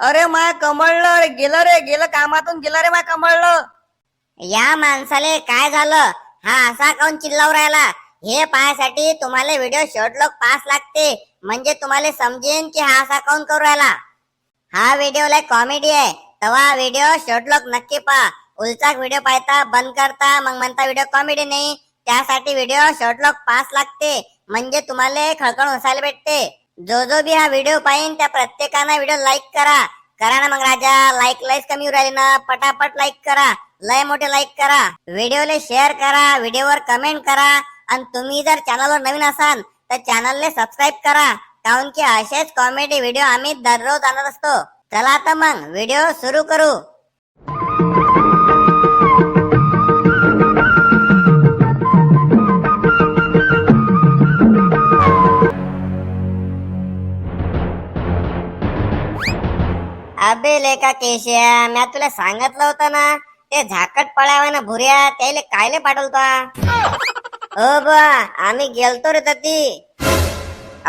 अरे माय कमळलं रे गेलं रे गेलं कामातून गेलं रे माय कमळलं. या माणसाले काय झालं? हा असा काऊन चिल्लाव राहिला? हे पाहायसाठी तुम्हाला व्हिडिओ शॉर्ट लोक पास लागते. म्हणजे तुम्हाला समजेन की हा असा काऊन करू राहिला? हा व्हिडिओ लय कॉमेडी आहे. तवा व्हिडिओ शॉर्ट लोक नक्की पहा. उलचा व्हिडिओ पाहता बंद करता मग म्हणता व्हिडिओ कॉमेडी नाही. त्यासाठी व्हिडिओ शॉर्ट लोक पास लागते. म्हणजे तुम्हाला खळखळ हसायला भेटते. जो जो बी हा व्हिडिओ पाहिन त्या प्रत्येकानं व्हिडिओ लाईक करा. करा ना मग राजा लाईक लाईक कमी राहिले राहिली ना. पटापट लाईक करा. लय मोठे लाईक करा. व्हिडिओले शेअर करा व्हिडिओवर कमेंट करा. आणि तुम्ही जर चॅनलवर नवीन असाल तर चॅनलने सबस्क्राईब करा. कारण की असेच कॉमेडी व्हिडिओ आम्ही दररोज आणत असतो. चला आता मग व्हिडिओ सुरू करू. अबे लेका केशिया म्या तुला सांगितलं होतं ना ते झाकट पळावा ना भुऱ्या त्याले कायले पाठवता हो बा आम्ही गेलतो रे ती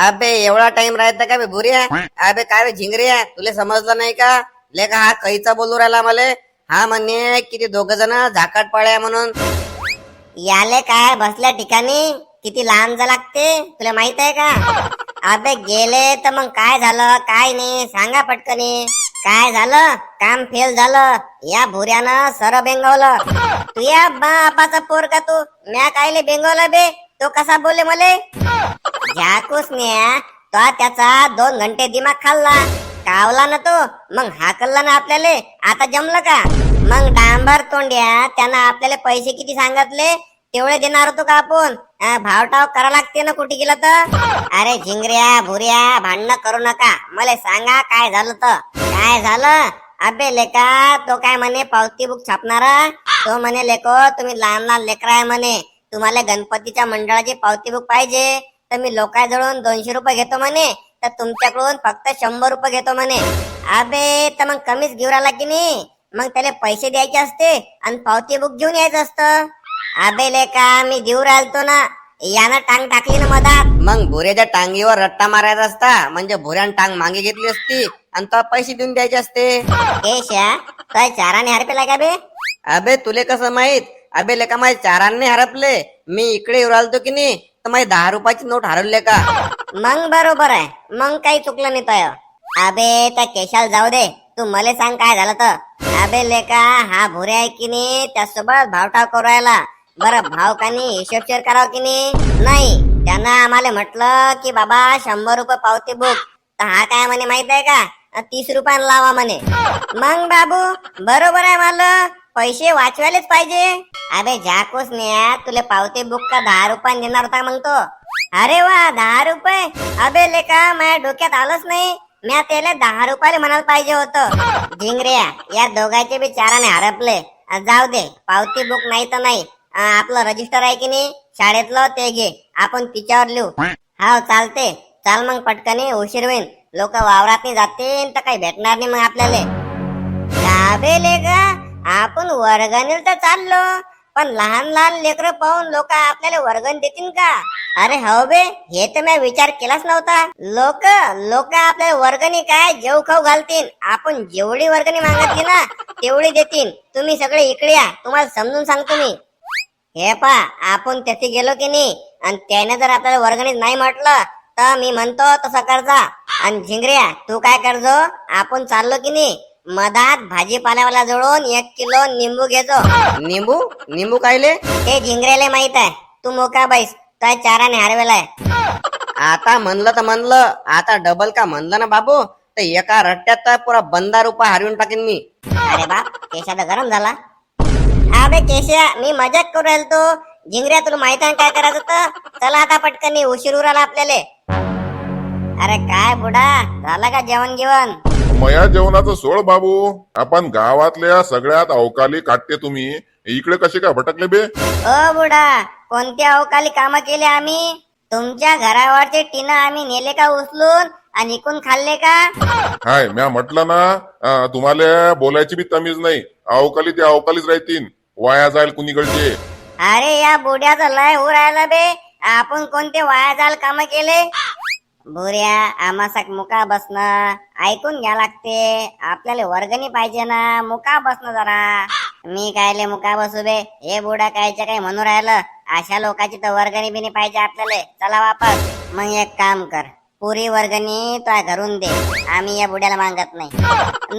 अबे एवढा टाइम राहता का बे भुऱ्या अबे काय बे झिंगऱ्या तुला समजलं नाही का? लेका हा कैचा बोलू राहिला मले. हा म्हणे किती दोघ जण झाकट पळ्या म्हणून. याले काय बसल्या ठिकाणी? किती लहान जा लागते? तुला माहीत आहे का? अबे गेले तर मग काय झालं? काय नाही सांगा पटकनी. काय झालं? काम फेल झालं. या भुऱ्यानं सर बेंगवलं. तू या बापाचा पोर का तू. म्या कायले बेंगवला बे? तो कसा बोले मले? झाकूस न्या तो त्याचा दोन घंटे दिमाग खाल्ला. कावला ना तो. मग हाकलला ना आपल्याला. आता जमलं का? मग डांबर तोंड्या त्यानं आपल्याला पैसे किती सांगितले? तेवढे देणार होतो का आपण? भावटाव करा लागते ना कुठे गेलं तर? अरे झिंगऱ्या भुऱ्या भांडणं करू नका. मला सांगा काय झालं तर? काय झालं? अबे लेका तो काय म्हणे पावती बुक छापणार? तो म्हणे लेको तुम्ही लहान लहान लेकरा आहे म्हणे. तुम्हाला गणपतीच्या मंडळाची पावती बुक पाहिजे. तर मी लोकांजवळून दोनशे रुपये घेतो म्हणे. तर तुमच्याकडून फक्त शंभर रुपये घेतो म्हणे. अबे तर मग कमीच घेऊन आला की नाही? मग त्याला पैसे द्यायचे असते आणि पावती बुक घेऊन यायचं असतं. अबे लेका मी देऊ राहिलतो ना. यानं टांग टाकली ना मधात. मग भुऱ्याच्या टांगीवर रट्टा मारायचा असता म्हणजे भुऱ्यानं टांग मागे घेतली असती आणि तो पैसे देऊन द्यायचे असते. केशा चाराने हरपेला का बे? अबे तुले कसं माहीत? अबे लेका माझे चारांनी हरपले. मी इकडे येऊ राहिलो की नाही? तर माझी दहा रुपयाची नोट हरवले का मग बरोबर आहे. मग काही चुकलं नाही तय. अबे त्या केशाला जाऊ दे. तू मला सांग काय झालं तर. अबे लेका हा भुरे आहे की नाही त्यासोबत भावटाव करू राहिला. बरं भाव कानी हिशोब शेअर करावं की नाही? नाही. त्यांना आम्हाला म्हटलं की बाबा शंभर रुपये पावती बुक. तर हा काय म्हणे माहीत आहे का? तीस रुपयाला लावा म्हणे. मग बाबू बरोबर आहे मला. पैसे वाचवायलाच पाहिजे. अबे झाकूस न्या तुला पावती बुक का दहा रुपयाने देणार होता मग तो? अरे वा दहा रुपये? अबे लेका माझ्या डोक्यात आलंच नाही. म्या त्याला दहा रुपयाला म्हणायला पाहिजे होतं. झिंगऱ्या या दोघांचे बी चाराने हरपले. जाऊ दे पावती बुक नाही तर नाही. आपलं रजिस्टर आहे की नाही शाळेतलं ते घे. आपण तिच्यावर लिहू. हा चालते. चाल मग पटकनी उशीर होईल लोक वावरात जातील तर काही भेटणार नाही मग आपल्याला. का? आपण वर्गणी तर चाललो. पण लहान लहान लेकर पाहून लोक आपल्याला वर्गण देतील का? अरे हो बे हे तर मी विचार केलाच नव्हता. लोक लोक आपल्याला वर्गणी काय? जेव खाऊ घालतील. आपण जेवढी वर्गणी मागितली ना तेवढी देतील. तुम्ही सगळे इकडे या. तुम्हाला समजून सांगतो मी. हे पा आपण तिथे गेलो की नाही? आणि त्याने जर आपल्याला वर्गणीत नाही म्हटलं तर मी म्हणतो तसं करजा आणि झिंगऱ्या तू काय करजो? आपण चाललो की नाही? मधात भाजीपाल्यावाला जोडून एक किलो निंबू घेतो निंबू? निंबू कायले? ते झिंगऱ्याला माहीत आहे. तू मोका बैस. त्या चाराने हरवेलाय आता म्हणलं तर म्हणलं. आता डबल का म्हणलं ना बाबू? तर एका रट्ट्यात पुरा बंदा रुपये हरवून टाकेन मी. अरे बाप केशा तर गरम झाला. अबे केशा मी मजाक करू राहिलो तो झिंगऱ्या तुला माहीत आहे काय करायचं तर? चला आता पटकन उशीर उराला आपल्याला. अरे काय बुडा झाला का जेवण जेवण मया जेवणाचं सोड बाबू. आपण गावातल्या सगळ्यात अवकाली काटते तुम्ही. इकडे कसे काय भटकले बे? ओ बुडा कोणत्या अवकाली काम केले आम्ही? तुमच्या घरावरचे टीन आम्ही नेले का उचलून? आणि इकून खाल्ले का? हाय म्या म्हटलं ना अं, तुम्हाला बोलायची बी तमीज नाही. अवकाली ते अवकालीच राहतील. वाया जाईल कुणीकडचे? अरे या बुड्याचं लय हो राहिलं बे. आपण कोणते वाया जाल काम केले? बोऱ्या आमासाक मुका बसणं ऐकून घ्या लागते. आपल्याला वर्गणी पाहिजे ना. मुका बसणं जरा. मी कायले मुका बसू बे. हे बुडा कायच्या काय म्हणू राहिलं? अशा लोकांची तर वर्गणी बिनी पाहिजे आपल्याला. चला वापस. मग एक काम कर. पुरी वर्गणी तो घरून दे. आम्ही या बुड्याला मागत नाही.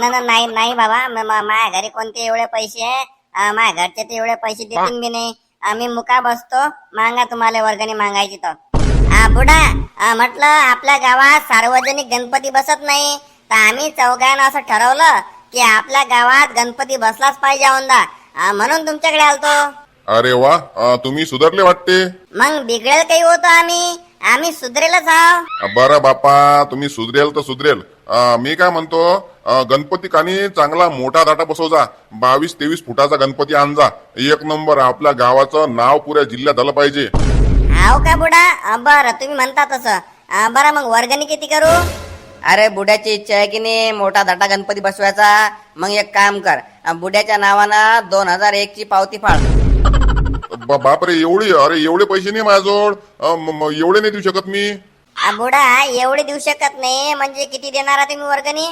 न न- नाही नाही बाबा. म- म- माझ्या घरी कोणते एवढे पैसे आहे? माझ्या घरचे ते एवढे पैसे देतील बी नाही. आम्ही मुका बसतो. मागा तुम्हाला वर्गणी मागायची तर. बुडा म्हटलं आपल्या गावात सार्वजनिक गणपती बसत नाही. तर आम्ही चौघानं असं ठरवलं की आपल्या गावात गणपती बसलाच पाहिजे औंदा म्हणून तुमच्याकडे आलतो. अरे वा तुम्ही सुधारले वाटते. मग बिघडेल काही होतो आम्ही. आम्ही सुधरेलच आहो. बरं बापा तुम्ही सुधरेल तर सुधरेल. मी काय म्हणतो गणपती कानी चांगला मोठा दाटा बसवजा. बावीस तेवीस फुटाचा गणपती आणजा. एक नंबर आपल्या गावाचं नाव पुऱ्या जिल्ह्यात झालं पाहिजे. हाव का बुडा? बरं तुम्ही म्हणता तसं. बरं मग वर्गणी किती करू? अरे बुड्याची इच्छा आहे की नाही मोठा दाटा गणपती बसवायचा? मग एक काम कर. बुड्याच्या नावानं दोन हजार एक ची पावती फाळ बापरे एवढी अरे एवढे पैसे नाही माझ्याजवळ. एवढे नाही देऊ शकत मी. बुडा एवढे देऊ शकत नाही म्हणजे किती देणार आहे तुम्ही वर्गणी?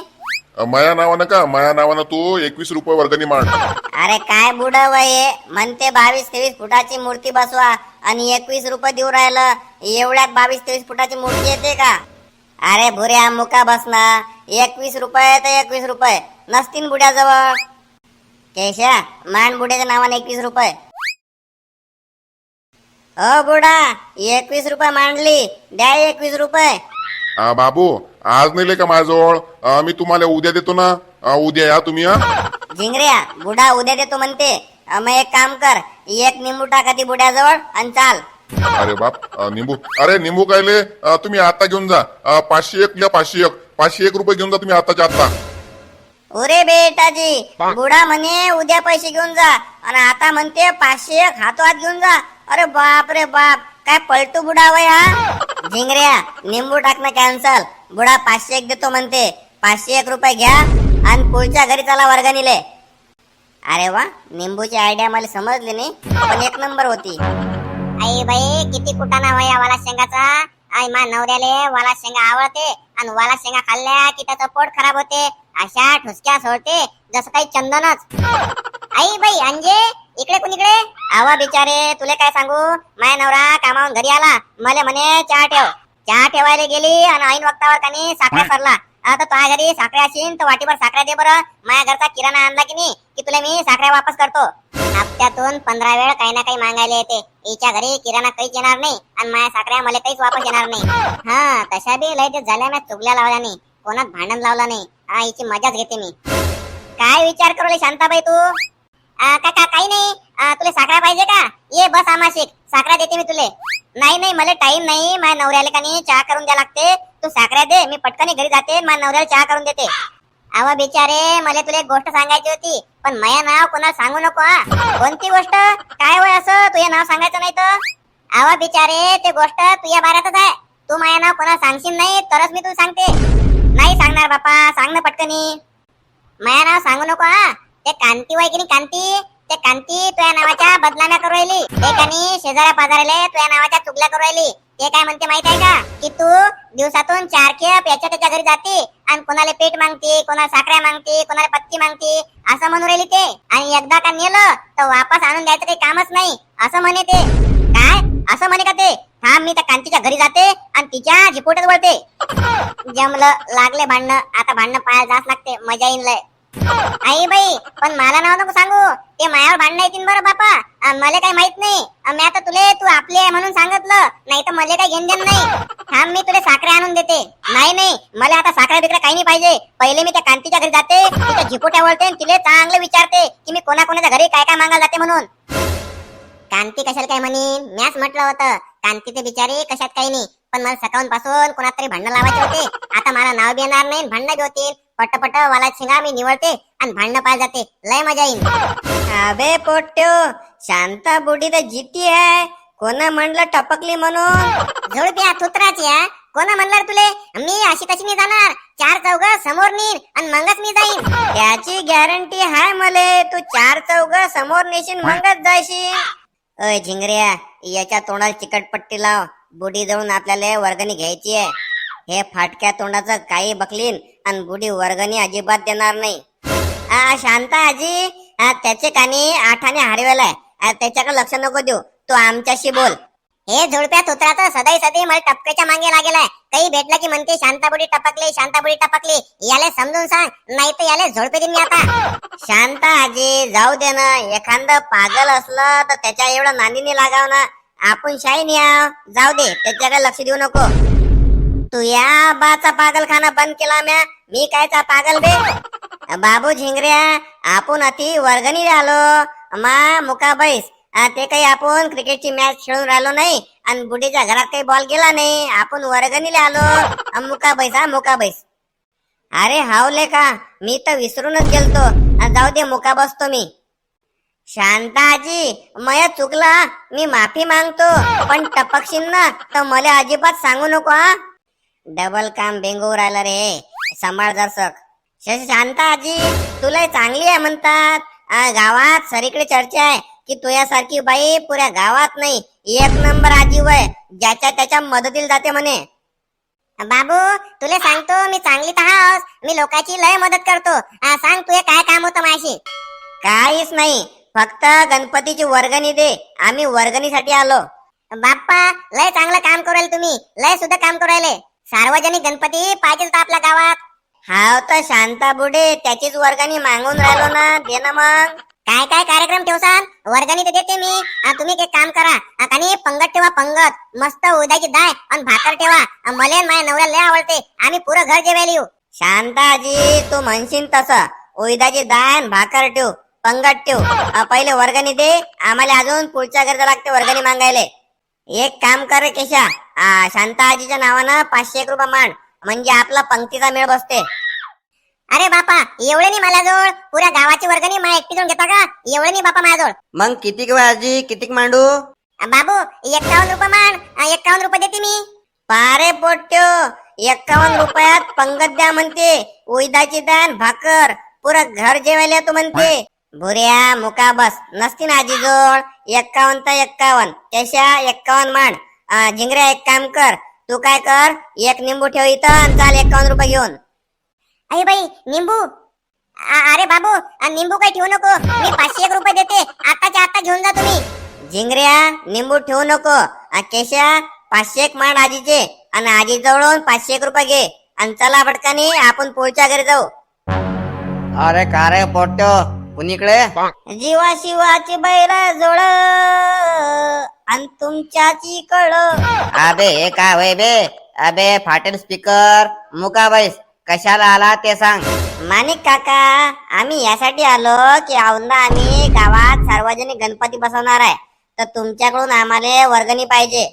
अं, माया नावानं का? माया नावानं तू एकवीस रुपये वर्गणी मांड. अरे काय बुड वय? म्हणते बावीस तेवीस फुटाची मूर्ती बसवा आणि एकवीस रुपये देऊ राहिलं. एवढ्यात बावीस तेवीस फुटाची मूर्ती येते का? अरे भुऱ्या मुका बसना. एकवीस रुपये तर एकवीस रुपये. नसतील बुड्याजवळ. केशा मान बुड्याच्या नावाने एकवीस रुपये. अ बुडा एकवीस रुपये मांडली. द्या एकवीस रुपये. आ, बाबू आज नाही का माझ्याजवळ? मी तुम्हाला उद्या देतो ना? उद्या या तुम्ही हा? झिंगऱ्या बुडा उद्या देतो म्हणते. अ, मग एक काम कर एक निंबू टाका ती बुड्याजवळ आणि चाल. अरे बाप निंबू. अरे निंबू कायले तुम्ही आता घेऊन जा. पाचशे एक या पाचशे एक. पाचशे एक रुपये घेऊन जा तुम्ही आताच्या आता अरे बेटाजी बुडा म्हणे उद्या पैसे घेऊन जा. आणि आता म्हणते पाचशे एक हातो हात घेऊन जा. अरे बाप रे बाप काय पलटू बुडा वय हा झिंगऱ्या निंबू टाकणं कॅन्सल बुडा पाचशे एक देतो म्हणते. पाचशे एक रुपये घ्या आणि पुढच्या घरी चला वर्गणीले. अरे वा निंबूची आयडिया मला समजली नाही. पण एक नंबर होती. आई बाई किती कुटाणा वया वाला शेंगाचा? आई मा नवऱ्याले वाला शेंगा आवडते आणि वाला शेंगा खाल्ल्या की त्याचं पोट खराब होते. अशा ठुसक्या सोडते जसं काही चंदनच. आई बाई अंजे इकडे कुणीकडे आवा बिचारे तुले काय सांगू? माया नवरा कामावून घरी आला. मला म्हणे चहा ठेव. चहा ठेवायला गेली आणि ऐन वक्तावर कानी साखऱ्या सरला. आता तुझ्या घरी साखऱ्या असेल तर वाटीभर साखऱ्या दे बरं. माझ्या घरचा किराणा आणला की नाही की तुला मी साखऱ्या वापस करतो. हप्त्यातून पंधरा वेळ काही ना काही मागायला येते. हिच्या घरी किराणा काहीच येणार नाही आणि माझ्या साखऱ्या मला काहीच वापस येणार नाही. हा तशा बी लय झाल्या मी चुगल्या लावल्या नाही. कोणात भांडण लावला नाही. हा हिची मजाच घेते मी. काय विचार करू शांताबाई तू? काका का काही नाही. तुला साखरा पाहिजे का? ये बस आमाशिक. साखरा देते मी तुले. नाही नाही मला टाइम नाही. माझ्या नवऱ्याला का नाही चहा करून द्या लागते. तू साखऱ्या दे. मी पटकन घरी जाते माझ्या नवऱ्याला चहा करून देते. अवा बिचारे मला तुला एक गोष्ट सांगायची होती. पण माझ्या नाव कोणाला सांगू नको हा. कोणती गोष्ट? काय होय असं? तुझे नाव सांगायचं नाही तर? अवा बिचारे ते गोष्ट तुझ्या बाऱ्यातच आहे. तू माझ्या नाव कोणाला सांगशील नाही तरच मी तुला सांगते. नाही सांगणार बापा. सांग ना पटकनी. माझ्या नाव सांगू नको हा. ते कांती वय की नाही कांती? ते कांती तुझ्या नावाच्या बदनाम्या करू राहिली. ते कानी शेजाऱ्या पाजाराले तुझ्या नावाच्या चुगल्या करू राहिली. ते काय म्हणते माहीत आहे का? की तू दिवसातून चार खेप याच्या त्याच्या घरी जाते आणि कोणाला पेट मागते कोणाला साखऱ्या मागते कोणाला पत्ती मागते असं म्हणू राहिली ते. आणि एकदा का नेलं तर वापस आणून द्यायचं काही कामच नाही असं म्हणे ते. काय? असं म्हणे का ते? थांब मी त्या कांतीच्या घरी जाते आणि तिच्या झिपोटच वळते. जमलं लागले भांडणं. आता भांडणं पाहायला जाच लागते. मजा येईन लय. आई बाई पण मला नाव नको सांगू. ते मायावर भांडणं येतील बरं बापा. मला काही माहीत नाही. मी आता तुले तू आपले आहे म्हणून सांगितलं. नाही तर मला काही घेण देण नाही. थांब मी तुला साखरे आणून देते. नाही नाही. मला आता साखरा बिकरा काही नाही पाहिजे. पहिले मी त्या कांतीच्या घरी जाते तिच्या झिपोट्या वळते तिले चांगलं विचारते की मी कोणा कोणाच्या घरी काय काय मागायला जाते म्हणून. कांती कशाला काय म्हणीन मॅच म्हटलं होतं. कांतीचे बिचारे कशात काही नाही. पण मला सकाळून पासून कोणात तरी भांडण लावायचे होते. आता मला नाव बी येणार नाही भांडण बी होतील. पटपट वाला शिंगा मी निवडते आणि भांडणं पाय जाते. लय मजा येईल अबे पोट्यो शांता बुडी तर जिती आहे. कोणा म्हणलं टपकली म्हणून? झोडप्या थुत्राच या कोणा म्हणणार तुले? मी अशी कशी नाही जाणार? चार चौघ समोर नेईन आणि मगच मी जाईन. त्याची गॅरंटी हाय मले. तू चार चौघ समोर नेशील मगच जायशील अय झिंगऱ्या याच्या तोंडाला चिकटपट्टी लाव. बुडी जळून आपल्याला वर्गणी घ्यायची आहे. हे फाटक्या तोंडाचं काही बकलीन आणि बुडी वर्गणी अजिबात देणार नाही. शांता आजी त्याचे कानी आठाने हरवेलाय त्याच्याकडे लक्ष नको देऊ. तू आमच्याशी बोल. हे झुडप्या तुत्राचं सदाई सदी मला टपक्याच्या मागे लागेलाय. काही भेटला की म्हणते शांताबुडी टपकली शांताबुडी टपकली. याले समजून सांग नाही तर याले झोडपे दिन आता. शांता आजी जाऊ दे ना. एखादं पागल असलं तर त्याच्या एवढं नांदीने लागाव ना. आपण शाईन या जाऊ दे त्याच्याकडे लक्ष देऊ नको. तू या बाचा पागलखाना बंद केला म्या. मी कायचा पागल बे? बाबू झिंगऱ्या आपण अति वर्गणी राहिलो. मा मुका बैस. ते काही आपण क्रिकेटची मॅच खेळून राहिलो नाही. आणि बुढीच्या घरात काही बॉल गेला नाही. आपण वर्गणीला आलो मुका बैस हा मुका बैस. अरे हावले का? मी तर विसरूनच गेलतो. जाऊ दे मुका बसतो मी. शांताजी मया चुकला. मी माफी मागतो. पण टपकशील ना तर मला अजिबात सांगू नको हा डबल काम बेंगू आलं रे. सांभाळ दर्शक शशी शांता आजी तुला चांगली आहे म्हणतात. गावात सरीकडे चर्चा आहे की तुझ्यासारखी बाई पुऱ्या गावात नाही. एक नंबर आजी वय ज्याच्या त्याच्या मदतीला जाते म्हणे. बाबू तुला सांगतो मी चांगली तर मी लोकांची लय मदत करतो. आ, सांग तुझे काय काम होतं माझी काहीच नाही. फक्त गणपतीची वर्गणी दे. आम्ही वर्गणीसाठी आलो. बाप्पा लय चांगलं काम करू राहिले तुम्ही. लय सुद्धा काम करू राहिले सार्वजनिक गणपती पाहिजे होता आपल्या गावात. हाव तर शांता बुडे त्याचीच वर्गणी मागून राहिलो ना. दे ना मग. काय काय कार्यक्रम ठेवसान वर्गणी तर देते मी. आ, तुम्ही एक काम करा. आ, कानी पंगत ठेवा पंगत. मस्त उद्याची डाळ आणि भाकर ठेवा. मले आणि माझ्या नवऱ्याला लय आवडते. आम्ही पुरं घर जेवायला येऊ. शांताजी तू म्हणशील तसं. उद्याची डाळ आणि भाकर ठेव. पंगत ठेव. पहिले वर्गणी दे. आम्हाला अजून पुढच्या घरचं लागते वर्गणी मागायले. एक काम कर केशा. आ, शांता आजीच्या नावानं पाचशे एक रुपये मांड. म्हणजे आपला पंक्तीचा मेळ बसते. अरे बापा एवढे नाही मला जवळ पुऱ्या गावाची वर्गणी मला एकटी जाऊन घेता का? एवढे नाही बापा माझ्याजवळ. मग किती वेळ आजी? कितीक मांडू? बाबू एक्कावन्न रुपये मान आ, एक्कावन्न रुपये देते मी. पारे पोट्यो. एक्कावन्न रुपयात पंगत द्या म्हणते. उईदाची दान भाकर. पुरं घर जेवायला तू म्हणते. भुऱ्या मुका बस नसती ना आजी जवळ एक्कावन्न तर एक्कावन्न. त्याशा एक्कावन्न मांड. झिंगऱ्या एक काम कर. तू काय कर? एक निंबू ठेव इथं आणि चाल एक्कावन्न रुपये घेऊन. अरे बाई निंबू? अरे बाबू निंबू काही ठेवू नको. मी पाचशे एक रुपये देते. आताच्या आता घेऊन जा तुम्ही. झिंगऱ्या निंबू ठेवू नको. केशा पाचशे एक मांड आजीचे. आणि आजी जवळून पाचशे एक रुपये घे. आणि चला भटकानी आपण पुढच्या घरी जाऊ. अरे का रे पोट्यो कुणीकडे जीवा शिवाची बैर जोड आणि तुमच्याची कळ. अबे हे काय होय बे? अबे फाटेल स्पीकर मुका बैस. कशाला आला ते सांग. माणिक काका आम्ही यासाठी आलो की औंदा आम्ही गावात सार्वजनिक गणपती बसवणार आहे. तर तुमच्याकडून आम्हाला वर्गणी पाहिजे.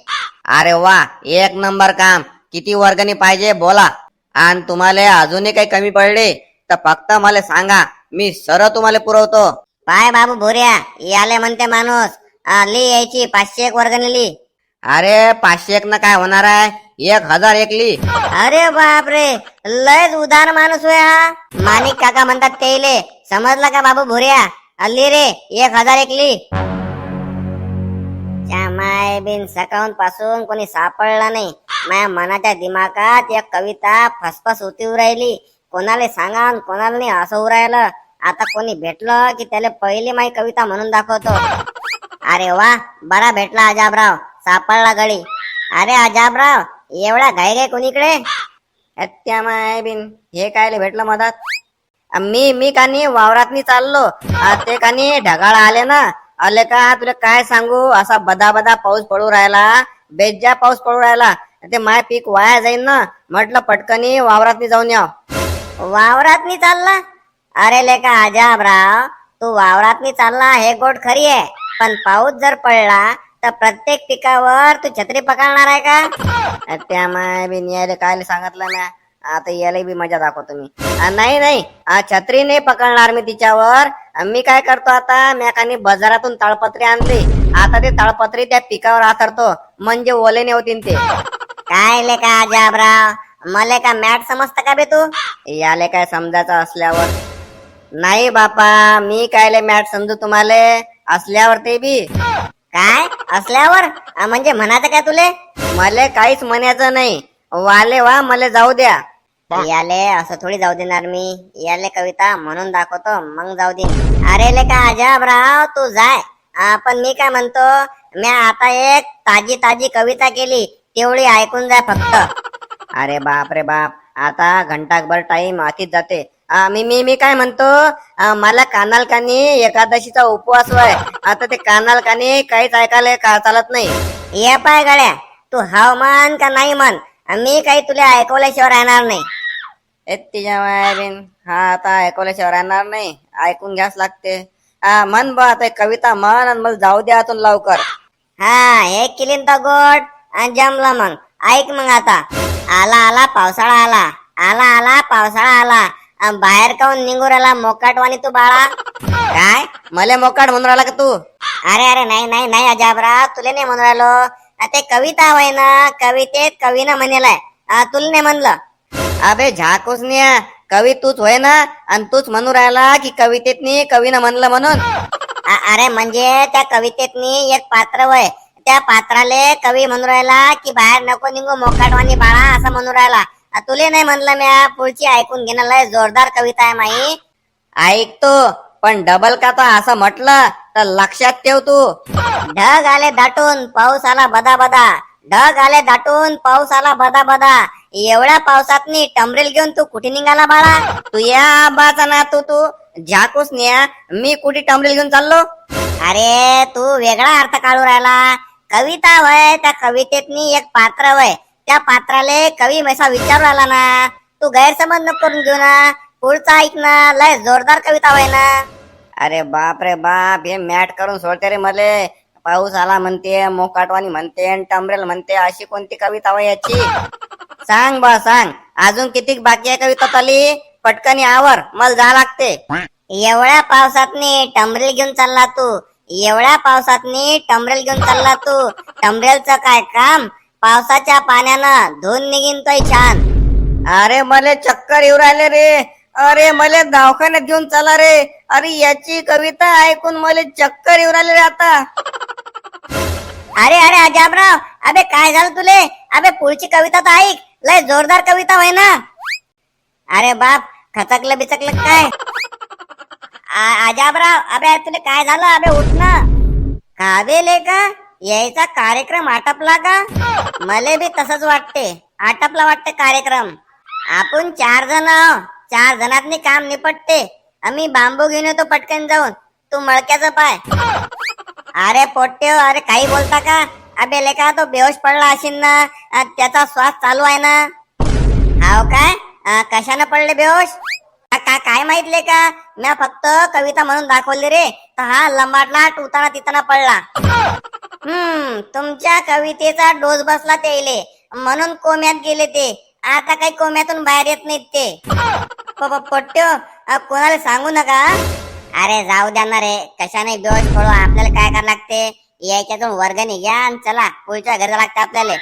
अरे वा एक नंबर काम. किती वर्गणी पाहिजे बोला. आणि तुम्हाला अजूनही काही कमी पडले तर फक्त मला सांगा. मी सर तुम्हाला पुरवतो. पाय बाबू भोऱ्या याले म्हणते माणूस ली यायची पाचशे एक वर्गणी ली. अरे पाचशे एक न काय होणार आहे? एक हजार एक ली. अरे बापरे लयच उदार माणूस होय हा. माणिक काका म्हणतात तेले समजला का बाबू भोऱ्या? अल्ली रे एक हजार एक ली. माय बिन सकाळून पासून कोणी सापडला नाही. माझ्या मनाच्या दिमागात एक कविता फसफस होती राहिली. कोणाला सांगा कोणाला नाही असं होऊ राहिलं आता कोणी भेटलं की त्याला पहिली माई कविता म्हणून दाखवतो. अरे वा बरा भेटला अजाबराव सापडला गळी अरे अजाबराव एवढा घाई रे कोणीकडे? त्या माय बिन हे कायले भेटलं मधात? मी मी कानी वावरातनी चाललो. अ, ते कानी ढगाळ आले ना. आले का तुला काय सांगू? असा बदा बदा पाऊस पडू राहिला. बेज्जा पाऊस पडू राहिला. ते माय पीक वाया जाईन ना. म्हटलं पटकनी वावरातनी जाऊन याव. वावरात मी चालला. अरे लेका अजाबराव तू वावरात मी चालला हे गोट खरी आहे. पण पाऊस जर पडला तर प्रत्येक पिकावर तू छत्री पकडणार आहे का? त्या माय बिन यायला काय सांगितलं ना आता यायला बी मजा दाखवतो मी. नाही नाही छत्री नाही पकडणार मी तिच्यावर. मी काय करतो आता? मी बाजारातून ताळपत्री आणली. आता ते ताळपत्री त्या पिकावर आथरतो. म्हणजे ओले नाही होतीन ते. काय लेका अजाबराव मला का मॅट समजत का बे तू? याले काय समजायचं असल्यावर? नाही बापा मी कायले मॅट समजू तुम्हाला? असल्यावर ते बी. काय? असल्यावर? म्हणजे म्हणायचं काय तुले? मला काहीच म्हणायचं नाही. वाले वा मला जाऊ द्या. याले असं थोडी जाऊ देणार मी. याले कविता म्हणून दाखवतो मग जाऊ दे. अरे ले का अजब राव तू जाय. पण मी काय म्हणतो मी आता एक ताजी ताजी कविता केली तेवढी ऐकून जाय फक्त. अरे बाप रे बाप. आता घंटाभर टाइम आतीच जाते. आ, मी मी मी काय म्हणतो? आ, मला कानाल कानी एकादशीचा उपवास होय. आता ते कानाल कानी काहीच ऐकायला का चालत नाही. ये पाय गड्या. तू हाव मान का नाही म्हण? मी काही तुला ऐकवल्याशिवाय राहणार नाही. ए तिच्या मायाबीन. हा आता ऐकवल्याशिवाय राहणार नाही. ऐकून घ्यास लागते. आ, म्हण बा आता एक कविता म्हण आणि मला जाऊ द्या आतून लवकर. हा हे किलीन तर गोड आणि जमला मग ऐक मग आता. आला आला पावसाळा आला. आला आला पावसाळा आला. अन बाहेर काऊन निघू राहिला मोकाटवाणी तू बाळा? काय? मला मोकाट म्हणून राहिला का तू? अरे अरे नाही नाही नाही अजाबरा तुले नाही म्हणून राहिलो. ते कविता वय ना कवितेत कवीनं म्हणेलाय. अ तुला नाही म्हणलं. अबे झाकूसनिया कवी तूच होय ना आणि तूच म्हणू राहिला की कवितेतनी कवीनं म्हणलं म्हणून. अरे म्हणजे त्या कवितेतनी एक पात्र वय. त्या पात्राले कवी म्हणू राहिला की बाहेर नको निघू मोकाटवाणी बाळा असं म्हणू राहिला. तुले नाही म्हणलं म्या पुढची ऐकून घेणं लय जोरदार कविता आहे माई. ऐकतो पण डबल का तो असं म्हटलं तर लक्षात ठेव तू. ढग आले दाटून पाऊस आला बदा बदा. ढग आले दाटून पाऊस आला बदा बदा. एवढ्या पावसातनी टमरेल घेऊन तू कुठे निघाला बाळा? तू या आबाचा ना तू तू. झाकूसनिया मी कुठे टमरेल घेऊन चाललो? अरे तू वेगळा अर्थ काढू राहिला. कविता वय त्या कवितेतनी एक पात्र वय. त्या पात्राले कवी मैसा विचारू राहिला ना. तू गैरसमज नको करून घेऊ ना. पुढचा ऐक ना. लय जोरदार कविता वय ना. अरे बाप रे बाप हे मॅट करून सोडते रे मले. पाऊस आला म्हणते मोकाटवाणी म्हणते आणि टमरेल म्हणते अशी कोणती कविता वय याची? सांग बा सांग. अजून किती बाकी आहे कविता तली? पटकनी आवर मला जा लागते. एवढ्या पावसातनी टमरेल घेऊन चालला तू. एवढ्या पावसातनी टमरेल घेऊन चालला तू. टमरेलचं काय काम? पावसाच्या पाण्यानं धुवून निघीन तोय छान. अरे मले चक्कर येऊ राहिले रे. अरे मले दवाखान्यात घेऊन चला रे. अरे याची कविता ऐकून मले चक्कर येऊ राहिले रे आता. अरे अरे अजाबराव अबे काय झालं तुले? अबे पुढची कविता तर ऐक. लय जोरदार कविता होय ना? अरे बाप खचकलं बिचकलं काय? आजाबराव अबे तुले काय झालं? अबे उठ ना. का का यायचा कार्यक्रम आटपला का मले बी तसंच वाटते. आटपला वाटते कार्यक्रम. आपण चार जण आहो चार जणांनी काम निपटते. आम्ही बांबू घेऊन येतो पटकन जाऊन. तू मळक्याचा पाय. अरे पोट्यो अरे काही बोलता का? अबे लेका तो बेहोश पडला असेल ना? त्याचा श्वास चालू आहे ना? हाव काय? कशानं पडले बेहोश? का? काय माहितले का? मी फक्त कविता म्हणून दाखवली रे. तर हा लंबाटला टुताना तिताना पडला. हम्म तुमच्या कवितेचा डोस बसला त्याले म्हणून कोम्यात गेले ते. आता काही कोम्यातून बाहेर येत नाहीत ते. पट्ट्यो कोणाला सांगू नका? अरे जाऊ द्या ना रे. कशाने बेहोश पडू आपल्याला काय करावं लागते? याच्यातून वर्गणी घ्या आणि चला पुढच्या घरी लागते आपल्याला.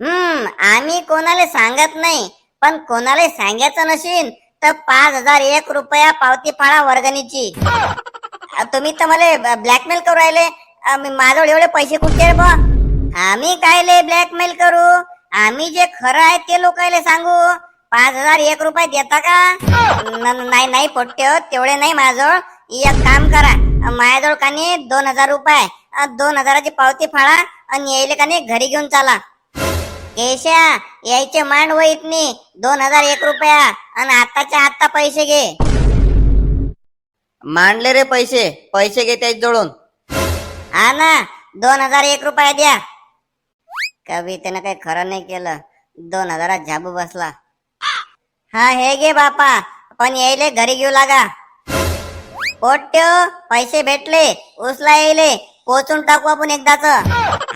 हम्म आम्ही कोणाला सांगत नाही पण कोणाला सांगायचं नशीन. तर पाच हजार एक रुपया पावती फाळा वर्गणीची. तुम्ही तर मला ब्लॅकमेल करू राहिले. मी- माझ्याजवळ एवढे पैसे कुठे बा आम्ही कायले ब्लॅकमेल करू? आम्ही जे खरं आहे ते लोकायले सांगू. पाच हजार एक रुपये देता का? नाही नाही पोट्य तेवढे नाही माझ्याजवळ. एक काम करा. अ, माझ्याजवळ कानी दोन हजार रुपये दोन हजाराची पावती फाळा आणि यायले कानी घरी घेऊन चाला. केशा यायचे मांड वहीतनी दोन हजार एक रुपया. आणि आताच्या आत्ता पैसे घे. मांडले रे पैसे. पैसे घे त्याच जोडून. हा ना दोन हजार एक रुपया द्या. कवितेनं काही खरं नाही केलं. दोन हजारात झाबू बसला. हा हे घे बापा. पण यायले घरी घेऊ लागा. पोट्यो पैसे भेटले. उचला यायले. पोचून टाकू आपण एकदाच.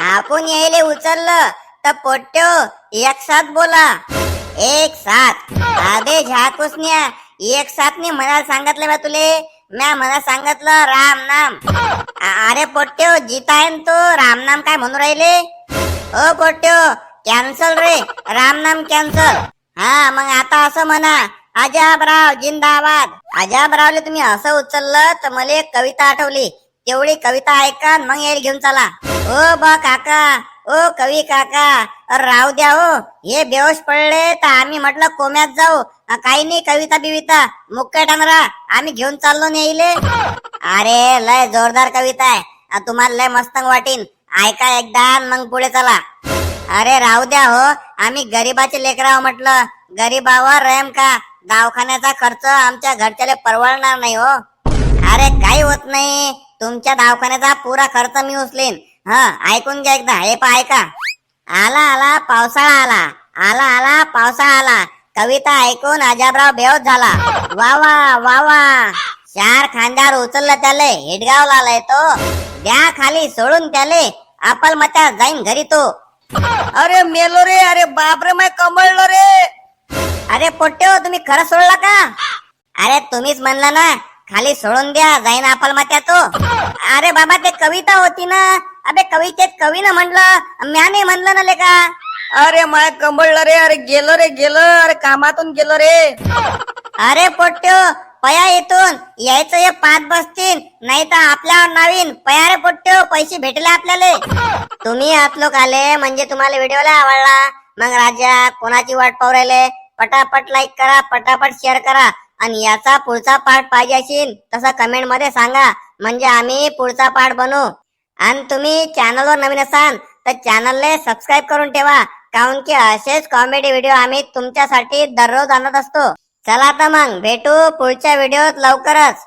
आपण यायले उचललं. तर पोट्यो एक साथ बोला. एक साथ. अबे झाकुसन्या एक साथ नी मला सांगितलं बा तुले. म्या मला सांगितलं राम नाम. अरे पोट्यो जिताय तो राम नाम काय म्हणू राहिले? ओ पोट्यो कॅन्सल रे. राम नाम कॅन्सल हा मग आता असं म्हणा. अजाबराव जिंदाबाद. अजाबरावले तुम्ही असं उचललं तर मला एक कविता आठवली. तेवढी कविता ऐका मग येईल घेऊन चला. हो बा काका. ओ कवी काका अरे राहू द्या हो. हे बेहोश पडले तर आम्ही म्हटलं कोम्यात जाऊ. काही नाही कविता बिविता मुक्का टांगरा आम्ही घेऊन चाललो नेले अरे लय जोरदार कविता आहे. तुम्हाला लय मस्तंग वाटीन. ऐका एकदा मग पुढे चला. अरे राहू द्या हो. आम्ही गरीबाचे लेकराव म्हटलं. गरीबावर रेम का? दवाखान्याचा खर्च आमच्या घरच्याला परवडणार नाही हो. अरे काही होत नाही. तुमच्या दवाखान्याचा पुरा खर्च मी उचलेन. ह ऐकून घ्या एकदा हे पा ऐका. आला आला पावसाळा आला. आला आला पावसाळा आला. कविता ऐकून अजाबराव बेहोश झाला. वा वा वा वा. चार खांद्यावर उचललं त्याले हिडगावला आलाय तो. द्या खाली सोडून त्याले. आपल मत्या जाईन घरी तो. अरे मेलो रे अरे बापरे माय कमळलो रे. अरे पोट्टे हो तुम्ही खरं सोडला का? अरे तुम्हीच म्हणला ना खाली सोडून द्या जाईन आपल मात्या तो. अरे बाबा ते कविता होती ना. अबे कवितेत कवीनं म्हणलं म्या नाही म्हणलं ना लेका? अरे माय कमळलं रे अरे गेलो रे गेलो अरे कामातून गेलो रे. अरे पोट्ट्यो पया इथून यायचं हे पाच बसतील नाही तर आपल्यावर नावीन. पया रे पोट्ट्यो पैसे भेटले आपल्याला. तुम्ही आत लोक आले म्हणजे तुम्हाला व्हिडिओला आवडला. मग राजा कोणाची वाट पाहू राहिले? पटापट लाईक करा पटापट शेअर करा. आणि याचा पुढचा पार्ट पाहिजे असेल तसं कमेंटमध्ये सांगा. म्हणजे आम्ही पुढचा पार्ट बनवू आणि तुम्ही चॅनलवर नवीन असाल तर चॅनलला सबस्क्राईब करून ठेवा. काऊन की असेच कॉमेडी व्हिडिओ आम्ही तुमच्यासाठी दररोज आणत असतो. चला तर मग भेटू पुढच्या व्हिडिओत लवकरच.